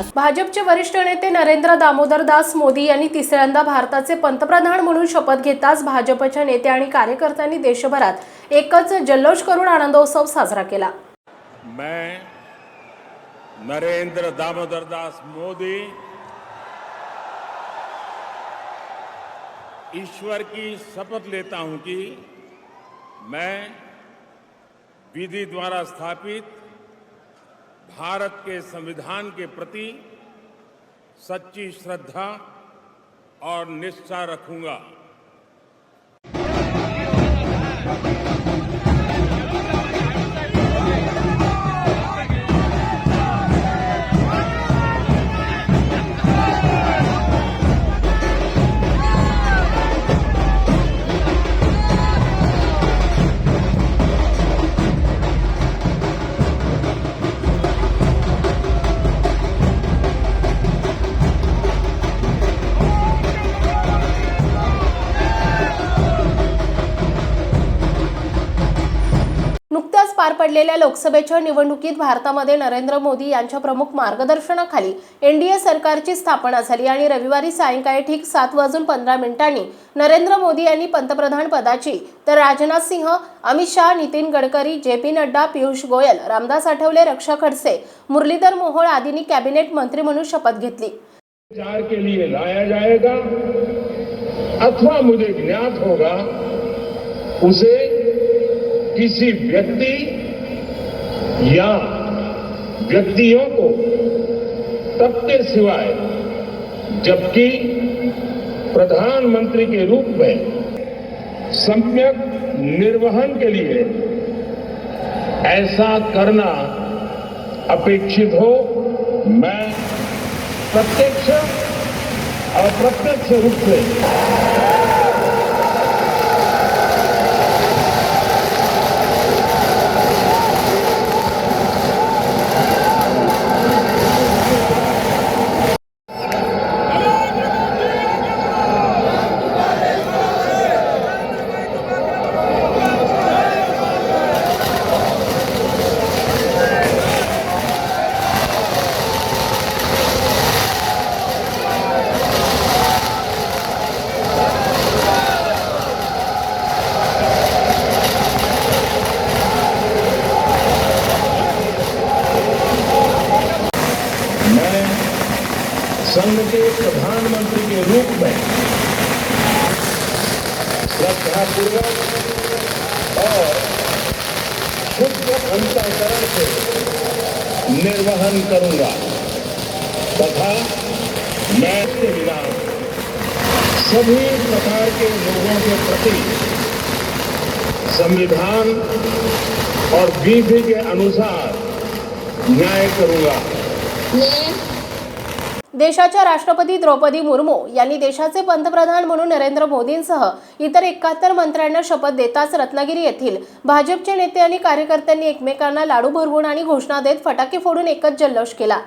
दास. भाजपचे वरिष्ठ नेते नरेंद्र दामोदर दास मोदी यांनी तिसऱ्यांदा भारताचे पंतप्रधान म्हणून शपथ घेताच भाजपच्या नेते आणि कार्यकर्त्यांनी देशभरात एकच जल्लोष करून आनंदोत्सव साजरा केला. मैं नरेंद्र दामोदर दास मोदी ईश्वर की शपथ लेता हूं कि मैं विधि द्वारा स्थापित भारत के संविधान के प्रति सच्ची श्रद्धा और निष्ठा रखूँगा। नुकत्याच पार पडलेल्या लोकसभेच्या निवडणुकीत भारतामध्ये नरेंद्र मोदी यांच्या प्रमुख मार्गदर्शनाखाली एनडीए सरकारची स्थापना झाली आणि रविवारी सायंकाळी ठीक सात वाजून पंधरा मिनिटांनी नरेंद्र मोदी यांनी पंतप्रधान पदाची तर राजनाथ सिंह अमित शाह नितीन गडकरी जे पी नड्डा पियुष गोयल रामदास आठवले रक्षा खडसे मुरलीधर मोहोळ आदींनी कॅबिनेट मंत्री म्हणून शपथ घेतली. अथवा मुझे ज्ञात होगा उसे किसी व्यक्ति या व्यक्तियों को तब के सिवाय, जबकि प्रधानमंत्री के रूप में सम्यक निर्वहन के लिए ऐसा करना अपेक्षित हो, मैं प्रत्यक्ष और प्रत्यक्ष रूप से मैं संघ के प्रधानमंत्री के रूप में श्रद्धापूर्वक और शुद्ध अंतकरण से निर्वहन करूँगा। तथा मैं के बिना सभी प्रकार के लोगों के प्रति संविधान और विधि के अनुसार न्याय करूँगा। देशाच्या राष्ट्रपती द्रौपदी मुर्मू यांनी देशाचे पंतप्रधान म्हणून नरेंद्र मोदींसह इतर एकाहत्तर मंत्र्यांना शपथ देताच रत्नागिरी येथील भाजपचे नेते आणि कार्यकर्त्यांनी एकमेकांना लाडू भरवून आणि घोषणा देत फटाके फोडून एकच जल्लोष केला.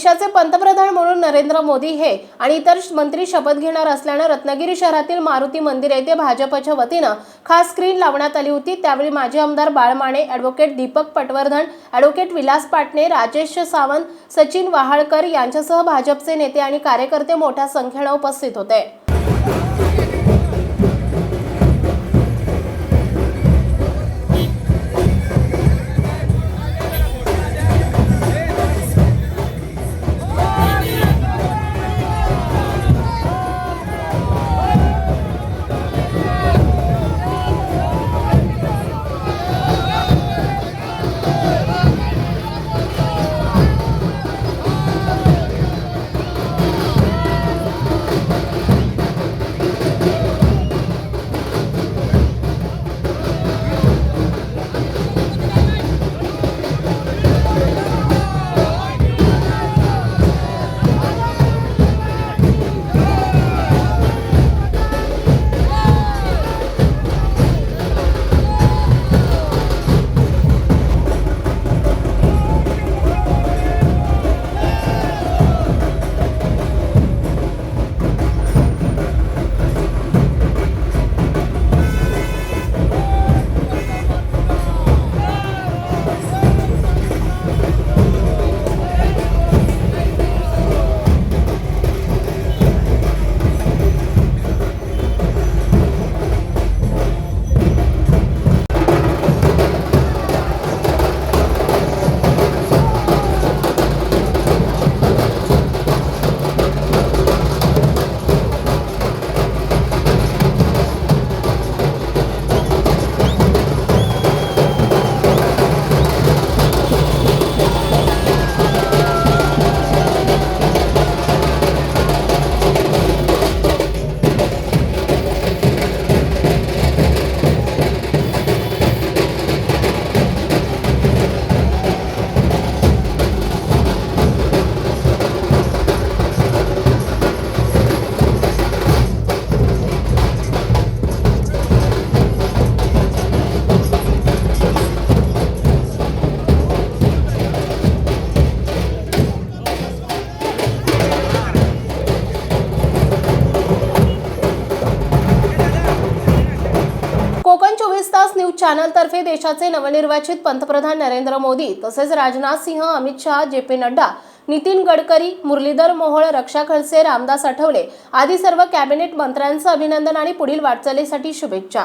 देशाचे पंतप्रधान म्हणून नरेंद्र मोदी हे आणि इतर मंत्री शपथ घेणार असल्यानं रत्नागिरी शहरातील मारुती मंदिर येथे भाजपच्या वतीनं खास स्क्रीन लावण्यात आली होती. त्यावेळी माजी आमदार बाळमाणे ॲडव्होकेट दीपक पटवर्धन ॲडव्होकेट विलास पाटणे राजेश सावंत सचिन वहाळकर यांच्यासह भाजपचे नेते आणि कार्यकर्ते मोठ्या संख्येनं उपस्थित होते. चॅनलतर्फे देशाचे नवनिर्वाचित पंतप्रधान नरेंद्र मोदी तसेच राजनाथ सिंह अमित शहा जे पी नड्डा नितीन गडकरी मुरलीधर मोहोळ रक्षा खडसे रामदास आठवले आदी सर्व कॅबिनेट मंत्र्यांचं अभिनंदन आणि पुढील वाटचालीसाठी शुभेच्छा.